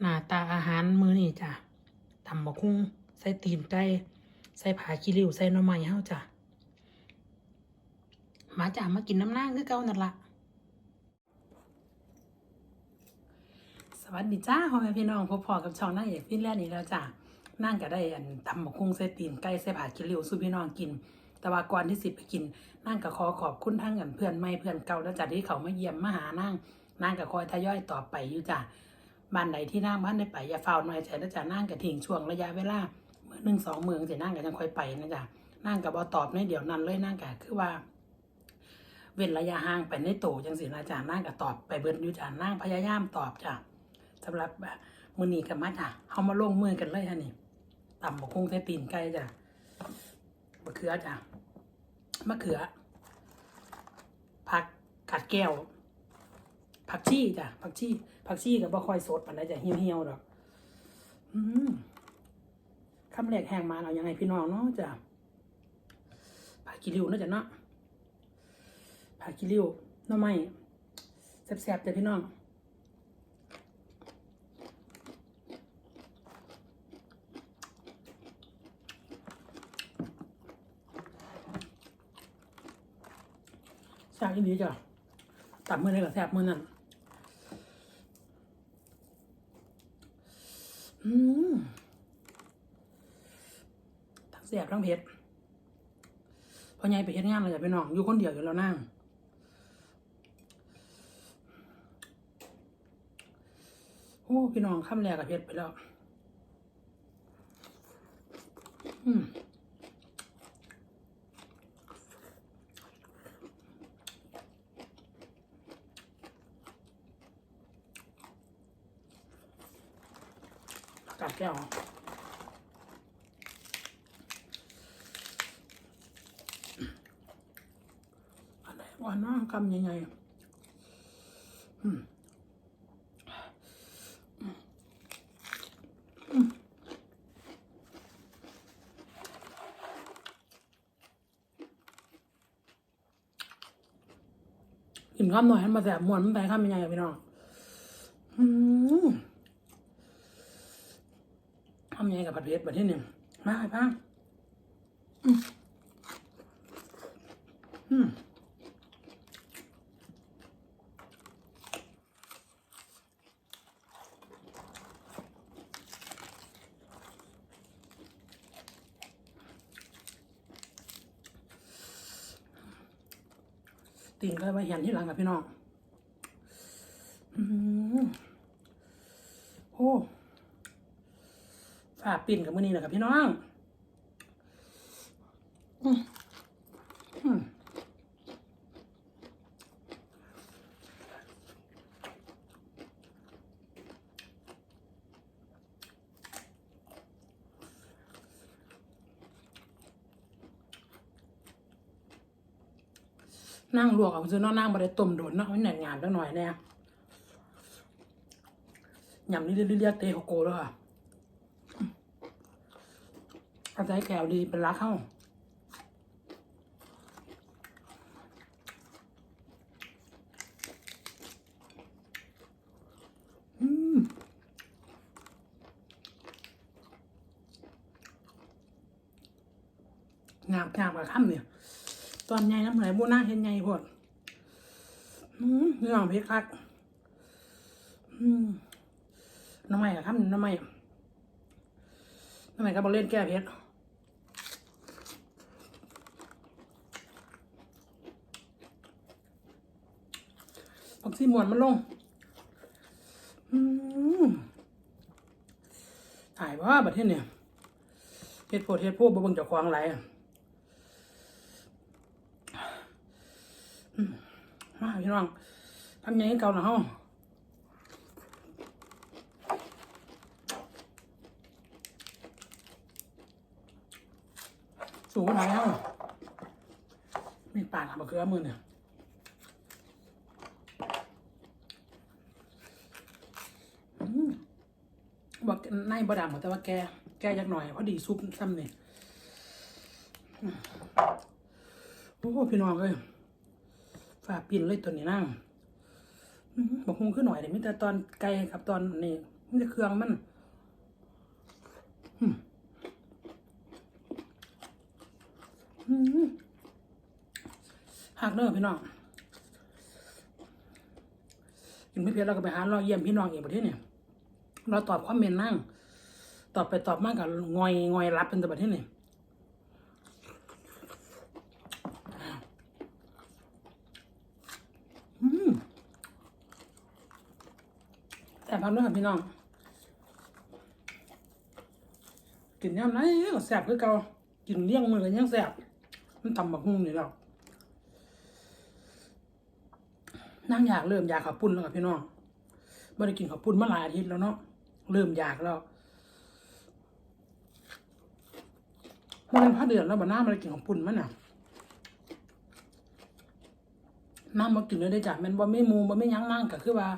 หน้าตาอาหารมื้อนี้จ้ะตำบักหุ่งใส่ตีนไก่ใส่ผาขี้ริ้วใส่หน่อไม้เฮาจ้ะมาจ้ะมากินน้ำนางคือเก่านั่นละสวัสดีจ้าพ่อแม่พี่น้องพบพอกับช่องนางเอกฟินแลนด์อีกแล้วจ้ะนั่งก็ได้อันตำบักหุ่งใส่ตีนไก่ใส่ผาขี้ริ้วสู่พี่น้องกินแต่ว่าก่อนที่สิไปกินนั่งก็ขอขอบคุณทั้งกันเพื่อนใหม่เพื่อนเก่าแล้วจ้ะที่เขามาเยี่ยมมาหานั่งนั่งก็คอยทยอยต่อไปอยู่จ้ะ บ้านไหนที่นั่งบ้านได้ไปอย่าเฝ้าหน่อยใจนะจ๊ะนั่งกับทิ้งช่วงระยะเวลาเมื่อหนึ่งสองเมืองจะนั่งกับยังค่อยไปนะจ๊ะนั่งกับบอตอบในเดี๋ยวนั้นเลยนั่งกับคือว่า เว้นระยะห่างไปในโตจังสินะจ๊ะนั่งกับตอบไปเบิดอยู่จ้ะนั่งพยายามตอบจ้ะสำหรับมือนีกับมาจ้ะเขามาลงมือกันเลยฮะนี่ต่ำบกคงใส่ตีนไก่จ้ะมะเขือจ้ะมะเขือผักกัดแก้วผักชีจ้ะผักชี ผักชีกับบ่ค่อยสดปานใดจะเหี่ยวๆดอกอืมคำแรกแห้งมาเอายังไงพี่น้องเนาะจ้ะผักกิริวเนาะจ้ะเนาะผักกิริวน่อไม้แซ่บๆจ้ะพี่น้องแซ่บอีหลีจ้ะตับมือได้กับแซ่บมือนั่น อืม เสียบทั้งเผ็ดพอใหญ่ไปเฮ็ดงานเลยจ้ะพี่น้องอยู่คนเดียวอยู่แล้วนั่งโอ้พี่น้องคำแรกกับเผ็ดไปแล้ว อืมกัดแก้ว อันไหนว่าน้า คำยังไงอืมอืมกินข้ามหน่อยให้มาแสบมวนมันไปข้ามยังไงอะพี่น้องอืมทำยังไงกับผัดเผ็ดแบบที่หนึ่งมาไปพังอืม ตีนก็ไว้เห็นที่หลังกับพี่น้องอืมโอ้ฝาปิ่นกับมือนี้แหละครับพี่น้อง นั่งลวกเอาซื้อเน้องนั่งบริต้มโดนเนาะมันหนานงานจังหน่อยแน่ยำนี่เรียกเตะโกโกแล้วค่ะเอาใจแก้วดีเป็นรักเข้าอืมงาบงาบกับข้ามเนี่ย ตอนใหญ่น้ำไหลบูน่าเห็นใหญ่พอดเรื่องพชรคักน้ำใหม่ครับน้ำใหม่น้ำใหม่ก็บอกเล่นแก้เพชรผักซีมวนมันลงถ่ายว่าประเทศเนี่ยเฮ็ดโพดเฮ็ดพวกบ่เบิ่งเจ้าของไรอะอืม มาพี่น้องทำยังไงเก่าหน่อยเฮาสูงแล้วมีปากกับมะเขือมือเนี่ยอืมบอกในบดำแต่ว่าแก แกยักหน่อยเพอดีซุปซ้ำเนี่ยอืมโอ้พี่น้องเลย ฝาปิ่นเลยตัวนี้นั่งบอกคงขึ้นหน่อยเดี๋ยวมิแต่ตอนไกลกับตอนนี้นี่เครื่องมันหักเด้อพี่น้องกินไม่เพียเราก็ไปหารอเยี่ยมพี่น้องเองประเทศเนี่ยเราตอบความเมนนั่งตอบไปตอบมากกับงอยงอยรับเป็นตัวประเทศเนี่ยอืม แต่พักเด้อพี่น้อง กินยำไหนก็แซ่บคือเก่ากินเลี้ยงมือกันยังแซ่บมันทำบักหุ่งนี่แล้วนั่งอยากเริ่มอยากขับปุ้นแล้วกับพี่น้องไม่ได้กินขับปุ้นมาหลายอาทิตย์แล้วเนาะเริ่มอยากแล้วมันเป็นผ้าเดือดแล้วบ่หน้ามันกินขับปุ้นมันน่ะน้ำมากินเลยได้จ้ะมันบ่ไม่มูบ่ไม่ยั้งนั่งก็คือว่า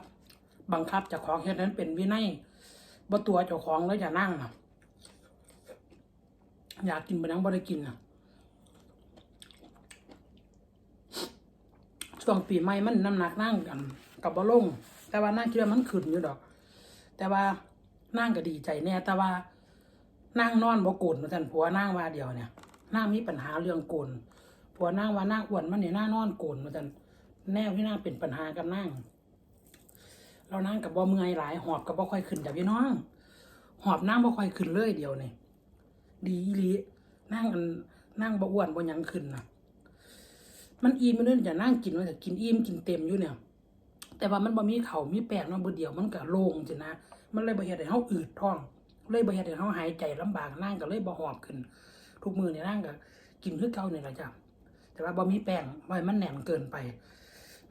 บังคับเจากของเฮ็ดนั้นเป็นวินัยบ่ตัวเจ้าของแล้วอย่านั่งน่ะอยากกินไปนั่งบ่ได้กินน่ะช่วงปีใหม่มันน้ำหนักนั่งกัน กับบ่ลง แต่ว่านั่งคิดว่ามันขึ้นอยู่ดอก แต่ว่านั่งก็ดีใจแน่แต่ว่านั่งนอนบ่โกนเหมือนกันผัวนั่งว่าเดียวเนี่ยนั่งมีปัญหาเรื่องโกนผัวนั่งว่านั่งอ้วนมันเนี่ยนั่งนอนโกนเหมือนกันแนวที่นั่งเป็นปัญหากับนั่ง เรานั่งกับบ่เมื่อยหลายหอบกับบ่ค่อยขึ้นจากพี่น้อง หอบนั่งบ่ค่อยขึ้นเลยเดียวนี่ดีอีหลีนั่งกันนั่งบ่อ้วนบ่ยังขึ้นนะมันอิ่มมันเรื่องจะนั่งกินว่าจะกินอิ่มกินเต็มอยู่เนี่ย แต่ว่ามันบ่มีเขามีแป้งเนาะบ่เดียวมันก็โล่งจินะมันเลยบ่เฮ็ดให้เฮาอืดท้อง เลยบ่เฮ็ดให้เฮาหายใจลำบากนั่งก็เลยบ่หอบขึ้น ทุกมื้อนี่นั่งก็กินคือเก่านี่แหละจ้ะแต่ว่าบ่มีแป้งบ่ให้มันแหนมเกินไป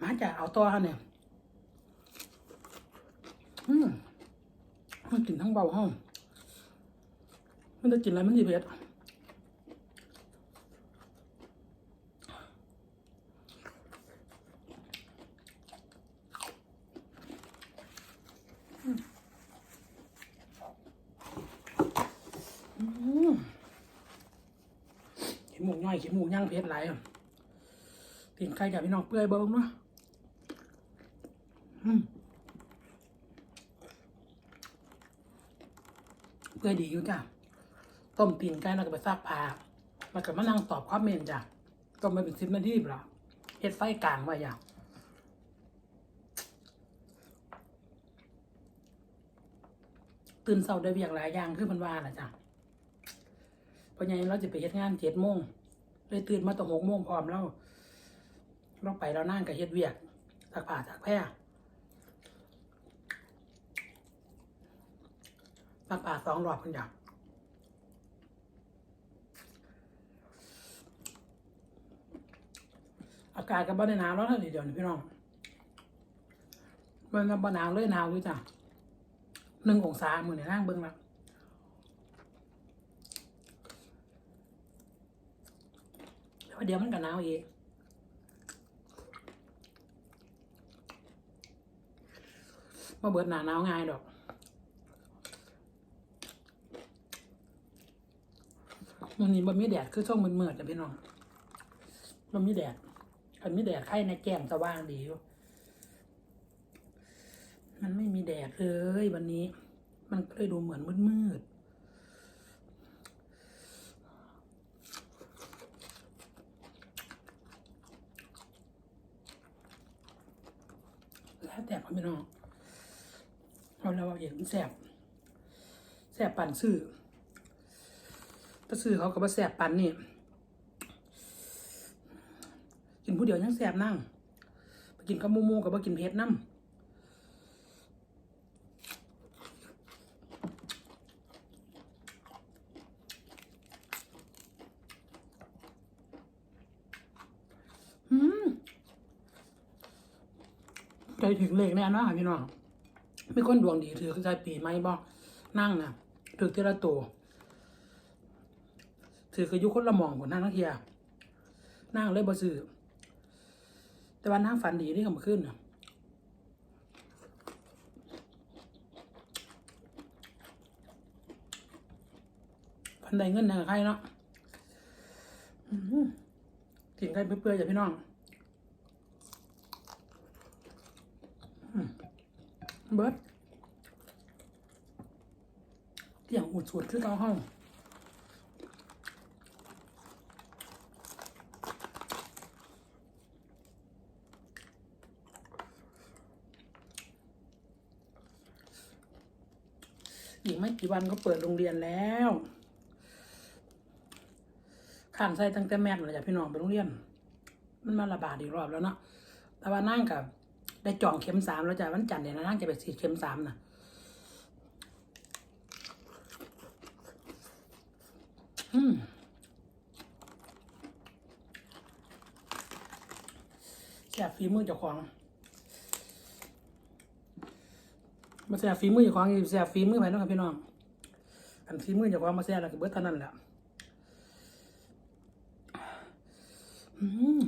มาจะเอาต่อเนี่ย อืมมันกินทั้งเบาห้องมันจะกินอะไรมันดีเผ็ดอืมขี้หมูย่อยขี้หมูย่างเผ็ดหลายอะตีนไก่จากพี่น้องเปื่อยเบิ่งเนาะอืม พื่อดีอยู่จ้ะต้มตีนไก่แล้วก็ไปซักผ้าแล้วก็มานั่งตอบคอมเมนจ้ะต้มไปเป็นสิบนาทีเปล่าเฮ็ดไฟกลางไว้อย่างตื่นเช้าได้เวียกหลายอย่างคือมันว่าน่ะจ้ะเพราะงั้เราจะไปเฮ็ดงานเจ็ดโมงเลยตื่นมาตั้งหกโมงพร้อมแล้วเราไปเรานั่งกับเฮ็ดเวียกซักผ้าซักแพร่ ซักผ้าสองรอบคนอยากอากาศก็บ่ได้หนาวแล้วเท่านเดียวนี่พี่น้องมันก็บ่หนาวเลยหนาวอยู่จ้ะหนึ่งองศามือในร่างเบิ้งละแต่ว่าเดี๋ยวมันก็หนาวอีกมาเบิดหนาหนาวง่ายดอก มันนี้บ่มีแดดคือช่วงมืดๆจ้ะพี่น้องบ่มีแดดคันมีแดดไข่ในแก้มสว่างดีอยู่มันไม่มีแดดเลยวันนี้ มันก็เลยดูเหมือนมืดๆแล้วแต่พ่อพี่น้องเอาเอาเห็นแสบแสบปั่นซื้อ ถ้าซื้อเขาก็มาแสบปั่นนี่กินผู้เดียวยังแสบนั่งไปกินกับมูมูกับไปกินเผ็ดน้ำอืมใจถึงเลขแน่นอนพี่น้องมีคนดวงดีถือใจปีไหมบอกนั่งนะถือเทละตัว ถือกระยุคนละมองของนั่งนักเทียนั่งเลยบ่ซื้อแต่ว่านั่งฝันดีนี่ขึ้นพันใดเงินนะใครเนาะอื้อหือกินใครเปื่อยๆจ้ะพี่น้องเบิร์ดเกี่ยงอุดสูดคือเกาห้อง กไม่กี่วันก็เปิดโรงเรียนแล้วข้างใส่ตั้งแต่แม่เลยจ้ะพี่น้องไปโรงเรียน มันมาระบาดอีกรอบแล้วเนาะแต่ว่านั่งกับได้จ่องเข็มสามแล้วจ้ะวันจันทร์เนี่ยนั่งจะไปฉีดเข็มสามนะอืมแซ่ฝีมือเจ้าของ มาแซ่บฝีมือเจ้าของแซ่บฝีมือไปเนาะครับพี่น้องอันฝีมือเจ้าของมาแซ่บแล้วก็เบิดเท่านั้นแหละอืม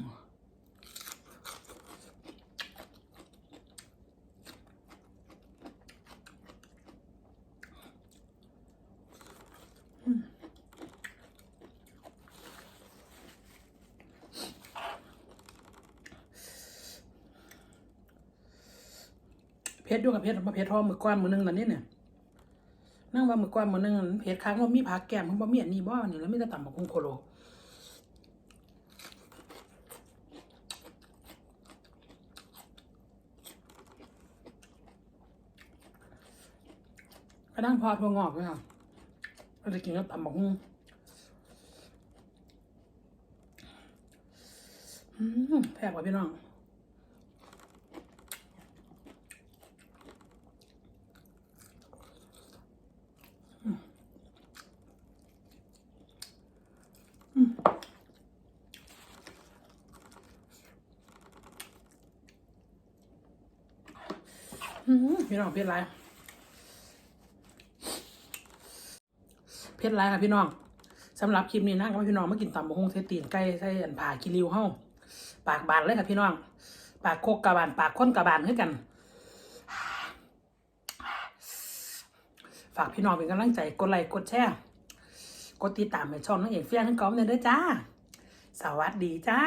เพชรอยู่กับเพชรมาเพชรทองมือก้อนมือนึงนั่นนี่เนี่ยนั่งว่ามือก้อนมือนึงเพชรค้างว่ามีผักแก้มของบะเมียนนี่บ่นี่แล้วไม่ได้ต่ำบักคุงโคโลก็นั่งพอทัวงอกเลยค่ะก็จะกินกับต่ำบักคุงแพงกว่าพี่น้อง อืม พี่น้องเพชรไรเพชรไรค่ะพี่น้องสำหรับคลิปนี้นะก็ให้พี่น้องมากินตำบะฮงเทตีนไก่ใส่อันผ่ากิริวเฮ้าปากบานเลยค่ะพี่น้อง ปากโคกกระบาน ปากค้นกระบานให้กัน ฝากพี่น้องเป็นกำลังใจกดไลค์กดแชร์กดติดตามในช่องนักเอกเฟี้ยนทั้งกอมเนี่ยด้วยจ้า สวัสดีจ้า